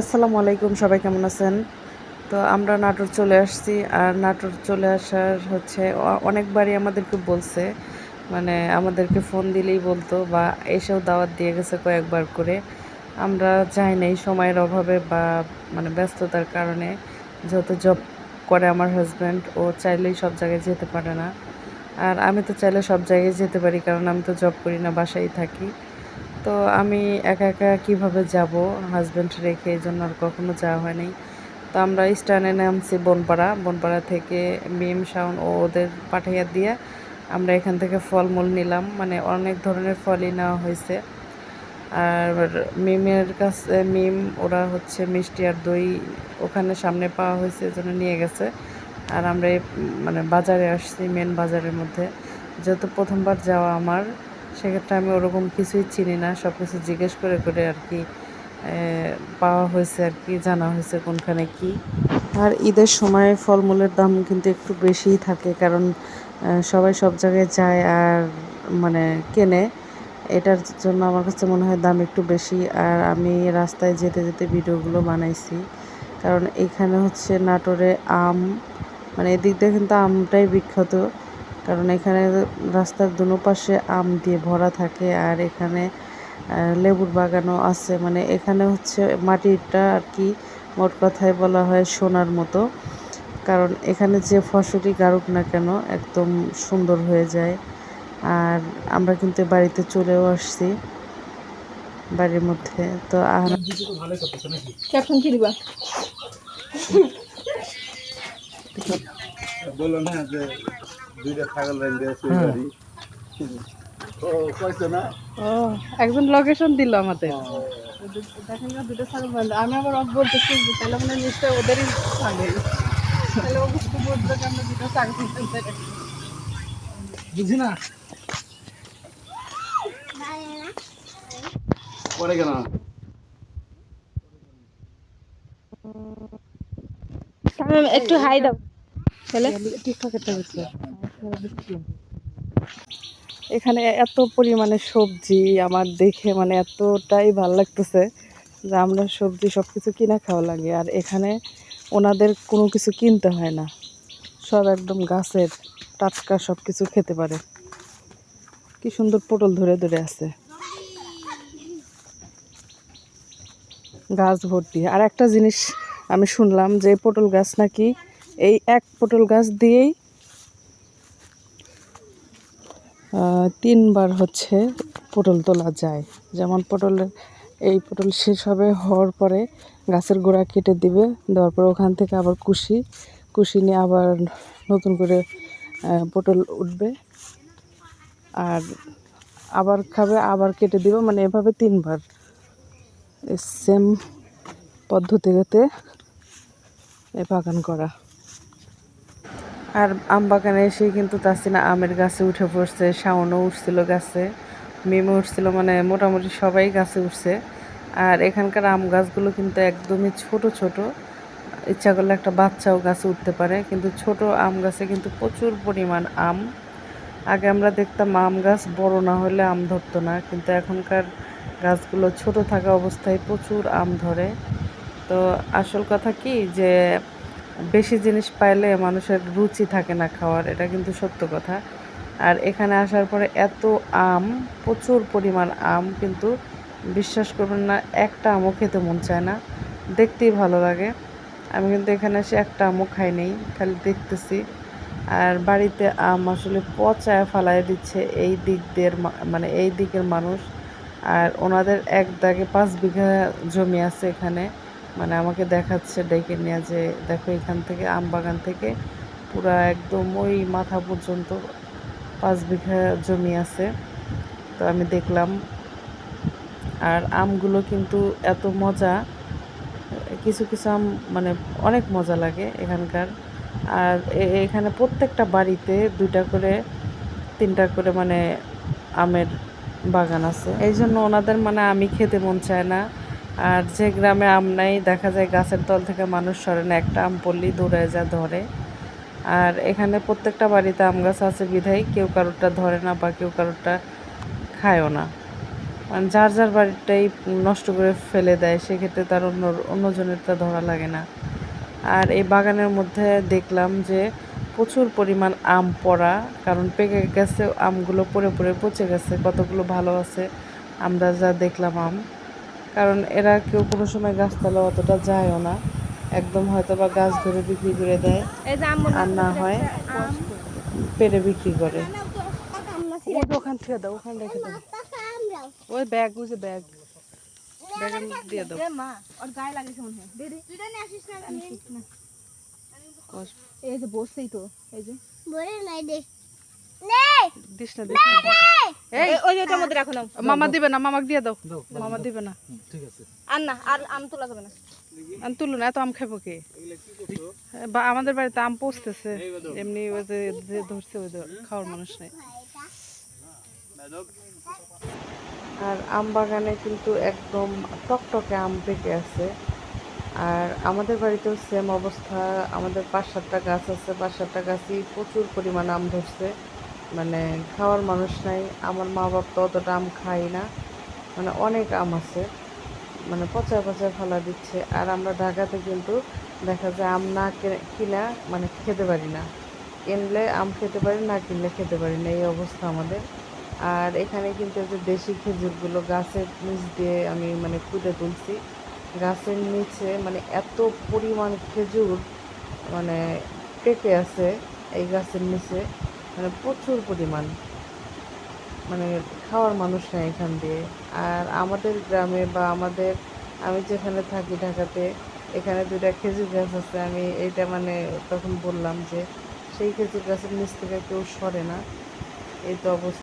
আসসালামু আলাইকুম, সবাই কেমন আছেন? তো আমরা নাটোর চলে আসছি, আর নাটোর চলে আসার হচ্ছে অনেকবারই আমাদেরকে বলছে মানে আমাদেরকে ফোন দিলেই বলতো, বা এসেও দাওয়াত দিয়ে গেছে কয়েকবার করে। আমরা যাই নাই সময়ের অভাবে বা মানে ব্যস্ততার কারণে, যেহেতু জব করে আমার হাজব্যান্ড ও চাইলেই সব জায়গায় যেতে পারে না। আর আমি তো চাইলে সব জায়গায় যেতে পারি, কারণ আমি তো জব করি না, বাসায় থাকি। তো আমি একা একা কীভাবে যাব? হাজব্যান্ড রেখে এই জন্য আর কখনো যাওয়া হয়নি তো আমরা স্ট্যান্ডে নামছি বনপাড়া। বনপাড়া থেকে মিম শাউন ও ওদের পাঠাইয়া দিয়ে আমরা এখান থেকে ফলমূল নিলাম। মানে অনেক ধরনের ফলই নেওয়া হয়েছে। আর মিমের কাছে, মিম, ওরা হচ্ছে মিষ্টি আর দই ওখানে সামনে পাওয়া হয়েছে এজন্য নিয়ে গেছে। আর আমরা মানে বাজারে আসছি মেন বাজারের মধ্যে। যেহেতু প্রথমবার যাওয়া আমার সেক্ষেত্রে আমি ওরকম কিছুই চিনি না সব কিছু জিজ্ঞেস করে করে আর কি পাওয়া হয়েছে আর কি, জানা হয়েছে কোনখানে কি। আর ঈদের সময় ফলমূলের দাম কিন্তু একটু বেশিই থাকে কারণ সবাই সব জায়গায় যায় আর মানে কেনে। এটার জন্য আমার কাছে মনে হয় দাম একটু বেশি আর আমি রাস্তায় যেতে যেতে ভিডিওগুলো বানাইছি। কারণ এখানে হচ্ছে নাটোরে আম মানে এদিক দিয়ে কিন্তু আমটাই বিখ্যাত। কারণ এখানে রাস্তার দুনো পাশে আম দিয়ে ভরা থাকে আর এখানে লেবুর বাগানও আছে। মানে এখানে হচ্ছে মাটিটা আর কি মোট কথায় বলা হয় সোনার মতো। কারণ এখানে যে ফসলই গাড়ুক না কেন একদম সুন্দর হয়ে যায়। আর আমরা কিন্তু বাড়িতে চলেও আসছি বাড়ির মধ্যে। তো আর ক্যাপশন কি দিবা? বলল না যে দুইটা ছাগল রেঞ্জে আছে বাড়ি ও কইছে না? ও একজন লোকেশন দিল আমাদের। দেখেন না দুটো ছাগল বান্ধা আমি আবার অফ বলতেছি তাহলে মানে নিশ্চয় ওদেরই ছাগল। তাহলে ও বুঝতে বুঝলো যে আমরা দুটো ছাগল বুঝি না? পরে কেন? একটু হাই দাও। তাহলে? এখানে এত পরিমাণে সবজি আমার দেখে মানে এতটাই ভালো লাগতেছে যে আমরা সবজি সব কিছু কিনা খাওয়া লাগে। আর এখানে ওনাদের কোনো কিছু কিনতে হয় না। সব একদম গাছের টাটকা সব কিছু খেতে পারে। কি সুন্দর পটল ধরে ধরে আছে। গাছ ভর্তি। আর একটা জিনিস আমি শুনলাম যে পটল গাছ নাকি এই এক পটল গাছ দিয়েই তিনবার হচ্ছে পটল তোলা যায়। যেমন পটলের এই পটল শেষ হবে হওয়ার পরে গাছের গোড়া কেটে দিবে, দেওয়ার পর ওখান থেকে আবার কুশি কুশি নিয়ে আবার নতুন করে পটল উঠবে। আর আবার খাবে, আবার কেটে দিবে মানে এভাবে তিনবার। সেম পদ্ধতিতে বাগান করা। আর আম বাগানে এসে কিন্তু তাসিনা আমের গাছে উঠে পড়ছে, শাওনও উঠছিল গাছে, মিমও উঠছিল মানে মোটামুটি সবাই গাছে উঠছে। আর এখানকার আম গাছগুলো কিন্তু একদমই ছোট ছোট। ইচ্ছা করলে একটা বাচ্চাও গাছে উঠতে পারে, কিন্তু ছোট আম গাছে কিন্তু প্রচুর পরিমাণ আম। আগে আমরা দেখতাম আম গাছ বড় না হলে আম ধরতো না, কিন্তু এখনকার গাছগুলো ছোট থাকা অবস্থায় প্রচুর আম ধরে। তো আসল কথা কি যে বেশি জিনিস পাইলে মানুষের রুচি থাকে না খাওয়ার, এটা কিন্তু সত্য কথা। আর এখানে আসার পরে এত আম, প্রচুর পরিমাণ আম কিন্তু বিশ্বাস করবেন না, একটা আমও খেতে মন চায় না। দেখতেই ভালো লাগে। আমি কিন্তু এখানে এসে একটা আমও খাই নেই, খালি দেখতেছি। আর বাড়িতে আম আসলে পচায় ফালায় দিচ্ছে এই দিক দিয়ে মানে এই দিকের মানুষ। আর ওনাদের এক দাগে পাঁচ বিঘা জমি আছে এখানে। মানে আমাকে দেখাচ্ছে, ডেকে নিয়ে যে, দেখো এখান থেকে, আম বাগান থেকে পুরা একদম ওই মাথা পর্যন্ত পাঁচ বিঘা জমি আছে। তো আমি দেখলাম। আর আমগুলো কিন্তু এত মজা, কিছু কিছু আম মানে অনেক মজা লাগে এখানকার। আর এখানে প্রত্যেকটা বাড়িতে দুইটা করে, তিনটা করে মানে আমের বাগান আছে। এই জন্য ওনাদের মানে আমি খেতে মন চায় না। আর যে গ্রামে আম নাই, দেখা যায় গাছের তল থেকে মানুষ সরে না, একটা আম পড়লেই দৌড়ে যা ধরে। আর এখানে প্রত্যেকটা বাড়িতে আম গাছ আছে বিধায়, কেউ কারোরটা ধরে না বা কেউ কারোরটা খায়ও না। মানে যার যার বাড়িটাই নষ্ট করে ফেলে দেয়, সেক্ষেত্রে তার অন্য, অন্যজনেরটা ধরা লাগে না। আর এই বাগানের মধ্যে দেখলাম যে প্রচুর পরিমাণ আম পড়া, কারণ পেকে গেছে আমগুলো, পড়ে পড়ে পচে গেছে, কতগুলো ভালো আছে আমরা যা দেখলাম আম। কারণ এরা কেউ কোনো সময় গাছতলা অতটা যায়ও না। একদম হয়তো বা গাছ ধরে বিক্রি করে দেয় এই যে আম আর না হয় পেরে বিক্রি করে। ওখান থেকে দাও ওখানে রেখে দাও। ওই ব্যাগ ওই যে ব্যাগ। ব্যাগের দিয়ে দাও। মা ওর গায়ে লাগিয়েছে মনে হয়। দে দে। কস- এই যে বসছেই তো এই যে। দিস না দিস না এই ওই যে মধ্যে রাখো না মামা দিবে না মামাকে দিয়ে দাও। মামা দিবে না। আর না আর আম তোলা যাবে না। আমি তুলো না এত আম খাব কে? বা আমাদের বাড়িতে আম পচতেছে। এমনি ওই যে ধরছে ওই খাওয়ার মানুষ নেই। আর আম বাগানে কিন্তু একদম টকটকে আম পেকে আছে। আর আমাদের বাড়িতেও সেম অবস্থা। আমাদের পাঁচ সাতটা গাছ আছে পাঁচ সাতটা গাছই প্রচুর পরিমাণ আম ধরছে। মানে খাওয়ার মানুষ নাই। আমার মা বাপ তো অতটা আম খাই না। মানে অনেক আম আছে। মানে পচা পচা ফেলা দিচ্ছে। আর আমরা ঢাকাতে কিন্তু দেখা যায় আম না কিনা মানে খেতে পারি না। কিনলে আম খেতে পারি, না কিনলে খেতে পারি না। এই অবস্থা আমাদের। আর এখানে কিন্তু যে দেশি খেজুরগুলো গাছের নিচ দিয়ে আমি মানে কুটে তুলছি। গাছের নিচে মানে এত পরিমাণ খেজুর মানে পেকে আছে এই গাছের নিচে। মানে প্রচুর পরিমাণ। মানে খাওয়ার মানুষ নেই এখান দিয়ে। আর আমাদের গ্রামে বা আমাদের, আমি যেখানে থাকি ঢাকাতে, এখানে দুইটা খেজুর গাছ আছে। আমি এইটা মানে তখন বললাম যে, সেই খেজুর গাছের নিচ থেকে কেউ সরে না। এই তো অবস্থা।